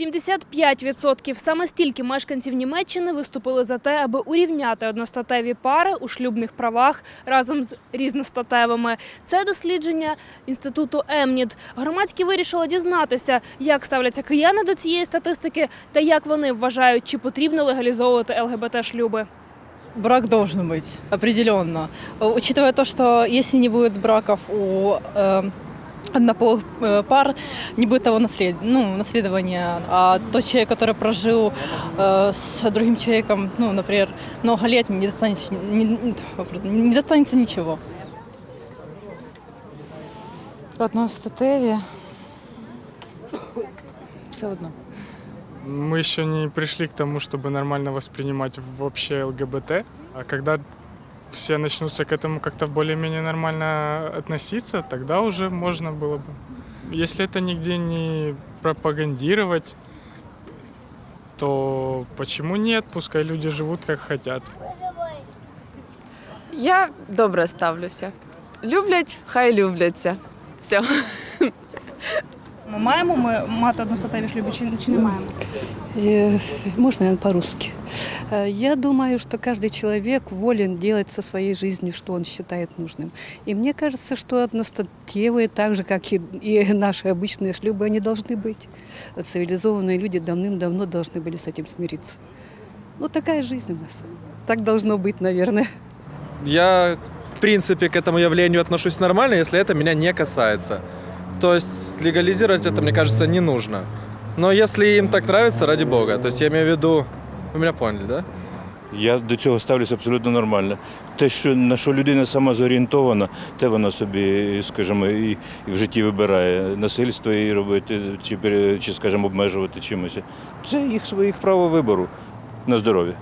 75% – саме стільки мешканців Німеччини виступили за те, аби урівняти одностатеві пари у шлюбних правах разом з різностатевими. Це дослідження інституту Емніт. Громадські вирішили дізнатися, як ставляться кияни до цієї статистики та як вони вважають, чи потрібно легалізовувати ЛГБТ-шлюби. Брак должен быть, определенно. Э, Учитывая то, что если не будет браков у э, однополых э, пар, не будет того наслед... ну, наследования. А тот человек, который прожил э, с другим человеком, ну, например, много лет, не достанется, не, не достанется ничего. Одностатеві. Все одно. Мы еще не пришли к тому, чтобы нормально воспринимать вообще ЛГБТ. А когда все начнутся к этому как-то более-менее нормально относиться, тогда уже можно было бы. Если это нигде не пропагандировать, то почему нет? Пускай люди живут как хотят. Я добре ставлюся. Люблять, хай любляться. Все. Ми маємо ми мати одностатеві шлюби чи, чи не маємо? Э, Можно, наверное, по-русски. Э, Я думаю, что каждый человек волен делать со своей жизнью, что он считает нужным. И мне кажется, что одностатевые, так же, как и, и наши обычные шлюбы, они должны быть. Цивилизованные люди давным-давно должны были с этим смириться. Ну, такая жизнь у нас. Так должно быть, наверное. Я, в принципе, к этому явлению отношусь нормально, если это меня не касается. То есть легализировать это, мне кажется, не нужно. Но если им так нравится, ради бога. То есть я имею в виду, вы мене поняли, да? Я до цього ставлюся абсолютно нормально. Те, що на що людина сама зорієнтована, те вона собі, скажімо, і, і в житті вибирає насильство її робити, чи, чи скажімо, обмежувати чимось. Це їх своїх право вибору на здоров'я.